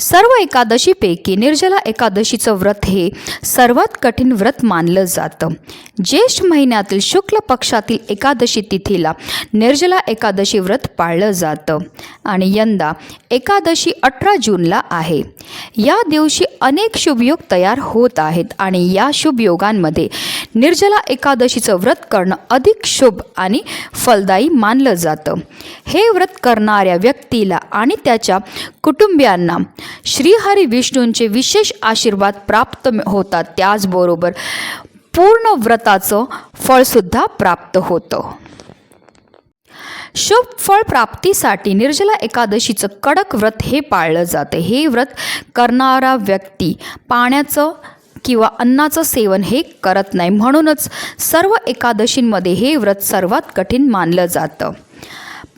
सर्व एकादशीपैकी निर्जला एकादशीचं व्रत हे सर्वात कठीण व्रत मानलं जातं. ज्येष्ठ महिन्यातील शुक्ल पक्षातील एकादशी तिथीला निर्जला एकादशी व्रत पाळलं जातं. आणि यंदा एकादशी अठरा जूनला आहे. या दिवशी अनेक शुभयोग तयार होत आहेत आणि या शुभयोगांमध्ये निर्जला एकादशीचं व्रत करणं अधिक शुभ आणि फलदायी मानलं जातं. हे व्रत करणाऱ्या व्यक्तीला आणि त्याच्या कुटुंबियांना श्रीहरी विष्णूंचे विशेष आशीर्वाद प्राप्त होतात. त्याचबरोबर पूर्ण व्रताचं फळसुद्धा प्राप्त होतं. शुभ फळ प्राप्तीसाठी निर्जला एकादशीचं कडक व्रत हे पाळलं जातं. हे व्रत करणारा व्यक्ती पाण्याचं किंवा अन्नाचं सेवन हे करत नाही. म्हणूनच सर्व एकादशींमध्ये हे व्रत सर्वात कठीण मानलं जातं.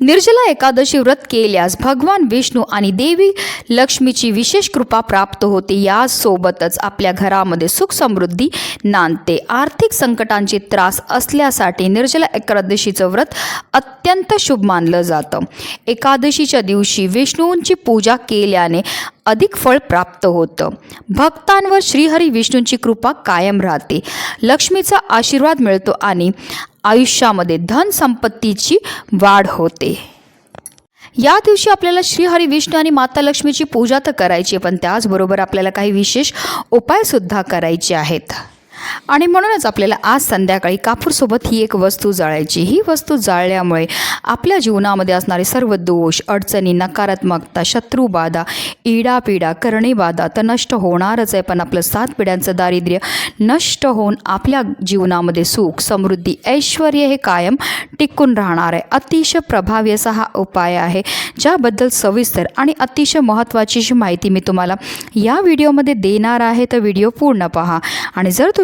निर्जला एकादशी व्रत केल्यास भगवान विष्णू आणि देवी लक्ष्मीची विशेष कृपा प्राप्त होते. यासोबतच आपल्या घरामध्ये सुख समृद्धी नांदते. आर्थिक संकटांचे त्रास असल्यासाठी निर्जला एकादशीचं व्रत अत्यंत शुभ मानलं जातं. एकादशीच्या दिवशी विष्णूंची पूजा केल्याने अधिक फळ प्राप्त होतं. भक्तांवर श्रीहरी विष्णूंची कृपा कायम राहते. लक्ष्मीचा आशीर्वाद मिळतो आणि आयुष्यामध्ये धन संपत्तीची वाढ होते. या दिवशी आपल्याला श्रीहरी विष्णू आणि माता लक्ष्मीची पूजा तर करायची आहे, पण त्याचबरोबर आपल्याला काही विशेष उपायसुद्धा करायचे आहेत. आणि म्हणूनच आपल्याला आज संध्याकाळी कापूरसोबत ही एक वस्तू जाळायची. ही वस्तू जाळल्यामुळे आपल्या जीवनामध्ये असणारे सर्व दोष अडचणी नकारात्मकता शत्रूबाधा इडापिडा करणेबाधा तर नष्ट होणारच आहे. पण आपलं सात पिढ्यांचं दारिद्र्य नष्ट होऊन आपल्या जीवनामध्ये सुख समृद्धी ऐश्वर हे कायम टिकून राहणार आहे. अतिशय प्रभावी असा हा उपाय आहे ज्याबद्दल सविस्तर आणि अतिशय महत्त्वाची माहिती मी तुम्हाला या व्हिडिओमध्ये देणार आहे तर व्हिडिओ पूर्ण पहा. आणि जर तुम्ही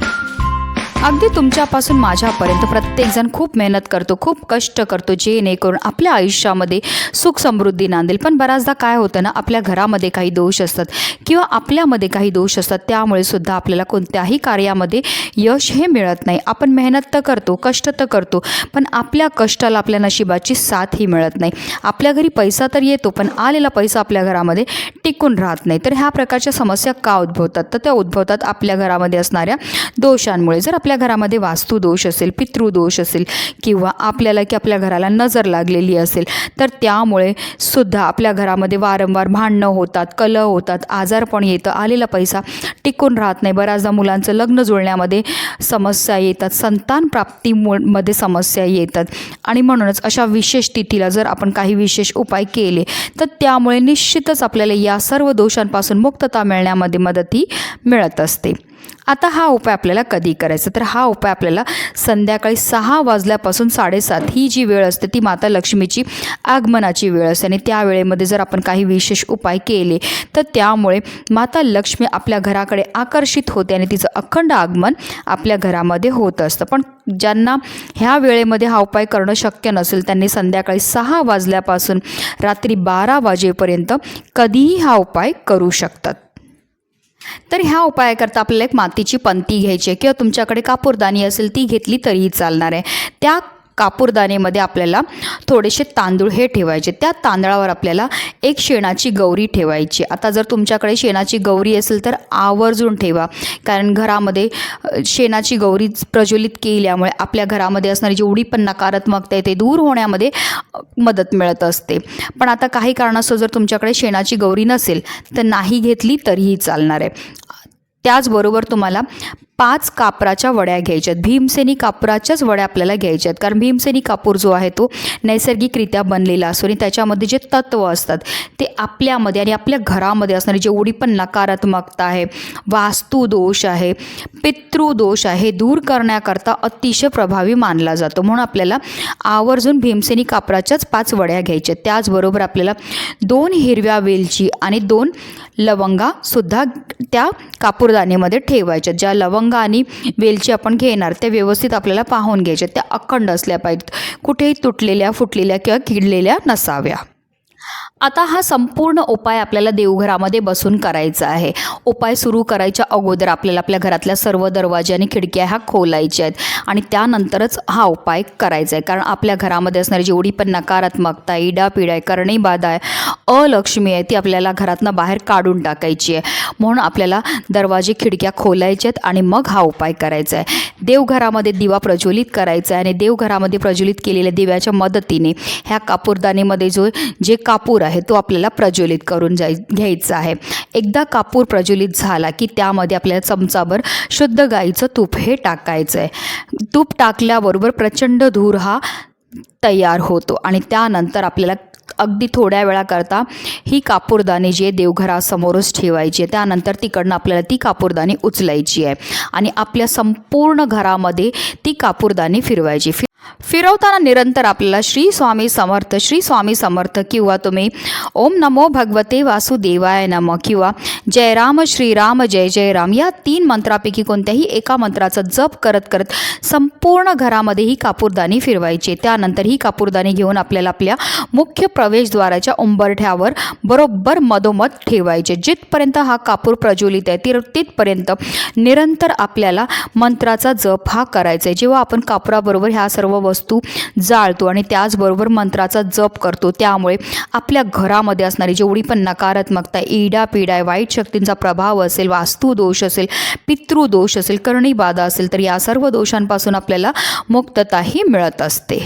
अगदी तुमच्यापासून माझ्यापर्यंत प्रत्येकजण खूप मेहनत करतो खूप कष्ट करतो जेणेकरून आपल्या आयुष्यामध्ये सुख समृद्धी नांदेल. पण बऱ्याचदा काय होतं ना आपल्या घरामध्ये काही दोष असतात किंवा आपल्यामध्ये काही दोष असतात त्यामुळे सुद्धा आपल्याला कोणत्याही कार्यामध्ये यश हे मिळत नाही. आपण मेहनत तर करतो कष्ट तर करतो पण आपल्या कष्टाला आपल्या नशिबाची साथही मिळत नाही. आपल्या घरी पैसा तर येतो पण आलेला पैसा आपल्या घरामध्ये टिकून राहत नाही. तर ह्या प्रकारच्या समस्या का उद्भवतात? तर त्या उद्भवतात आपल्या घरामध्ये असणाऱ्या दोषांमुळे. जर आपल्या आपल्या घरामध्ये वास्तुदोष असेल पितृदोष असेल किंवा आपल्याला की आपल्या घराला नजर लागलेली असेल तर त्यामुळे सुद्धा आपल्या घरामध्ये वारंवार भांडणं होतात कलह होतात आजारपण येतं आलेला पैसा टिकून राहत नाही. बऱ्याचदा मुलांचं लग्न जुळण्यामध्ये समस्या येतात संतान प्राप्तीमध्ये समस्या येतात. आणि म्हणूनच अशा विशेष तिथीला जर आपण काही विशेष उपाय केले तर त्यामुळे निश्चितच आपल्याला या सर्व दोषांपासून मुक्तता मिळण्यामध्ये मदतही मिळत असते. आता हा उपाय आपल्याला कधी करायचा? तर हा उपाय आपल्याला संध्याकाळी सहा वाजल्यापासून साडेसात ही जी वेळ असते ती माता लक्ष्मीची आगमनाची वेळ असते. आणि त्या वेळेमध्ये जर आपण काही विशेष उपाय केले तर त्यामुळे माता लक्ष्मी आपल्या घराकडे आकर्षित होते आणि तिचं अखंड आगमन आपल्या घरामध्ये होत असतं. पण ज्यांना ह्या वेळेमध्ये हा उपाय करणं शक्य नसेल त्यांनी संध्याकाळी सहा वाजल्यापासून रात्री बारा वाजेपर्यंत कधीही हा उपाय करू शकतात. तर ह्या उपायाकरता आपल्याला एक मातीची पंती घ्यायची आहे किंवा तुमच्याकडे कापूरदानी असेल ती घेतली तरीही चालणार आहे. त्या कापूरदानीमध्ये आपल्याला थोडेसे तांदूळ हे ठेवायचे. त्या तांदळावर आपल्याला एक शेणाची गौरी ठेवायची. आता जर तुमच्याकडे शेणाची गौरी असेल तर आवर्जून ठेवा. कारण घरामध्ये शेणाची गौरी प्रज्वलित केल्यामुळे आपल्या घरामध्ये असणारी जेवढी पण नकारात्मकता आहे ते दूर होण्यामध्ये मदत मिळत असते. पण आता काही कारणास्तव जर तुमच्याकडे शेणाची गौरी नसेल तर नाही घेतली तरीही चालणार आहे. त्याचबरोबर तुम्हाला पाच कापराच्या वड्या घ्यायच्यात. भीमसेनी कापराच्याच वड्या आपल्याला घ्यायच्यात. कारण भीमसेनी कापूर जो आहे तो नैसर्गिकरित्या बनलेला असतो आणि त्याच्यामध्ये जे तत्त्व असतात ते आपल्यामध्ये आणि आपल्या घरामध्ये असणारी जेवढी पण नकारात्मकता आहे वास्तुदोष आहे पितृदोष आहे हे दूर करण्याकरता अतिशय प्रभावी मानला जातो. म्हणून आपल्याला आवर्जून भीमसेनी कापराच्याच पाच वड्या घ्यायच्या त्याचबरोबर आपल्याला दोन हिरव्या वेलची आणि दोन लवंगासुद्धा त्या कापूरदाणीमध्ये ठेवायच्या ज्या लवंग आणि वेलची आपण घेणार त्या व्यवस्थित आपल्याला पाहून घ्यायच्या त्या अखंड असल्या पाहिजेत. कुठेही तुटलेल्या फुटलेल्या किंवा किडलेल्या नसाव्या. आता हा संपूर्ण उपाय आपल्याला देवघरामध्ये बसून करायचा आहे. उपाय सुरू करायच्या अगोदर आपल्याला आपल्या घरातल्या सर्व दरवाजे आणि खिडक्या ह्या खोलायच्या आहेत. आणि त्यानंतरच हा उपाय करायचा आहे. कारण आपल्या घरामध्ये असणारी जेवढी पण नकारात्मकता इडापिडा आहे करणी बाधा आहे अलक्ष्मी आहे ती आपल्याला घरातनं बाहेर काढून टाकायची आहे. म्हणून आपल्याला दरवाजे खिडक्या खोलायच्या आहेत आणि मग हा उपाय करायचा आहे. देवघरामध्ये दिवा प्रज्वलित करायचा आहे आणि देवघरामध्ये प्रज्वलित केलेल्या दिव्याच्या मदतीने ह्या कापूरदानीमध्ये जो जे कापूर आहे तो आपल्याला प्रज्वलित करून जाय घ्यायचा आहे. एकदा कापूर प्रज्वलित झाला की त्यामध्ये आपल्याला चमचाभर शुद्ध गाईचं तूप हे टाकायचं आहे. तूप टाकल्याबरोबर प्रचंड धूर हा तयार होतो आणि त्यानंतर आपल्याला अगदी थोड्या वेळाकरता ही कापूरदाणी जी आहे देवघरासमोरच ठेवायची आहे त्यानंतर तिकडनं आपल्याला ती कापूरदाणी उचलायची आहे आणि आपल्या संपूर्ण घरामध्ये ती कापूरदाणी फिरवायची. फिरवताना निरंतर आपल्याला श्री स्वामी समर्थ श्री स्वामी समर्थ किंवा तुम्ही ओम नमो भगवते वासुदेवाय नम किंवा जय राम श्रीराम जय जय राम या तीन मंत्रापैकी कोणत्याही एका मंत्राचा जप करत करत संपूर्ण घरामध्ये ही कापूरदानी फिरवायची. त्यानंतर ही कापूरदानी घेऊन आपल्याला आपल्या मुख्य प्रवेशद्वाराच्या उंबरठ्यावर बरोबर मधोमध ठेवायचे. जिथपर्यंत हा कापूर प्रज्वलित आहे तिर तिथपर्यंत निरंतर आपल्याला मंत्राचा जप हा करायचा आहे. जेव्हा आपण कापुराबरोबर ह्या सर्व वस्तू जाळतो आणि त्याचबरोबर मंत्राचा जप करतो. त्यामुळे आपल्या घरामध्ये असणारी जेवढी पण नकारात्मकता इडा पिडा आहे वाईट शक्तींचा प्रभाव असेल वास्तुदोष असेल पितृदोष असेल करणीबाधा असेल तर या सर्व दोषांपासून आपल्याला मुक्तताही मिळत असते.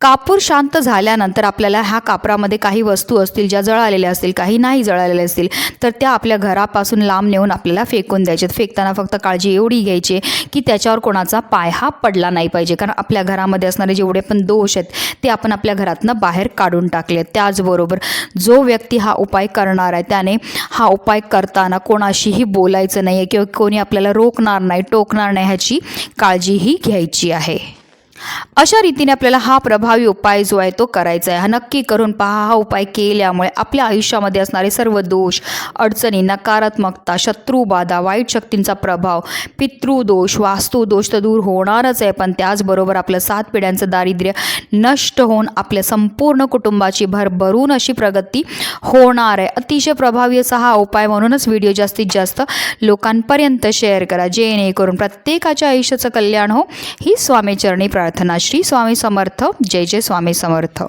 कापूर शांत झाल्यानंतर आपल्याला ह्या कापरामध्ये काही वस्तू असतील ज्या जळालेल्या असतील काही नाही जळालेल्या असतील तर त्या आपल्या घरापासून लांब नेऊन आपल्याला फेकून द्यायच्यात फेकताना फक्त काळजी एवढी घ्यायची की त्याच्यावर कोणाचा पाय हा पडला नाही पाहिजे. कारण आपल्या घरामध्ये असणारे जेवढे पण दोष आहेत ते आपण आपल्या घरातनं बाहेर काढून टाकले त्याचबरोबर जो व्यक्ती हा उपाय करणार आहे त्याने हा उपाय करताना कोणाशीही बोलायचं नाही आहे किंवा कोणी आपल्याला रोखणार नाही टोकणार नाही ह्याची काळजीही घ्यायची आहे. अशा रीतीने आपल्याला हा प्रभावी उपाय जो आहे तो करायचा आहे. हा नक्की करून पहा हा उपाय केल्यामुळे आपल्या आयुष्यामध्ये असणारे सर्व दोष अडचणी नकारात्मकता शत्रुबाधा वाईट शक्तींचा प्रभाव पितृदोष वास्तुदोष तर दूर होणारच आहे पण त्याचबरोबर आपलं सात पिढ्यांचं दारिद्र्य नष्ट होऊन आपल्या संपूर्ण कुटुंबाची भरभरून अशी प्रगती होणार आहे. अतिशय प्रभावी असा हा उपाय म्हणूनच व्हिडिओ जास्तीत जास्त लोकांपर्यंत शेअर करा. जेणेकरून प्रत्येकाच्या आयुष्याचं कल्याण हो. ही स्वामीचरणी प्रार्थना श्री स्वामी समर्थ जय जय स्वामी समर्थ.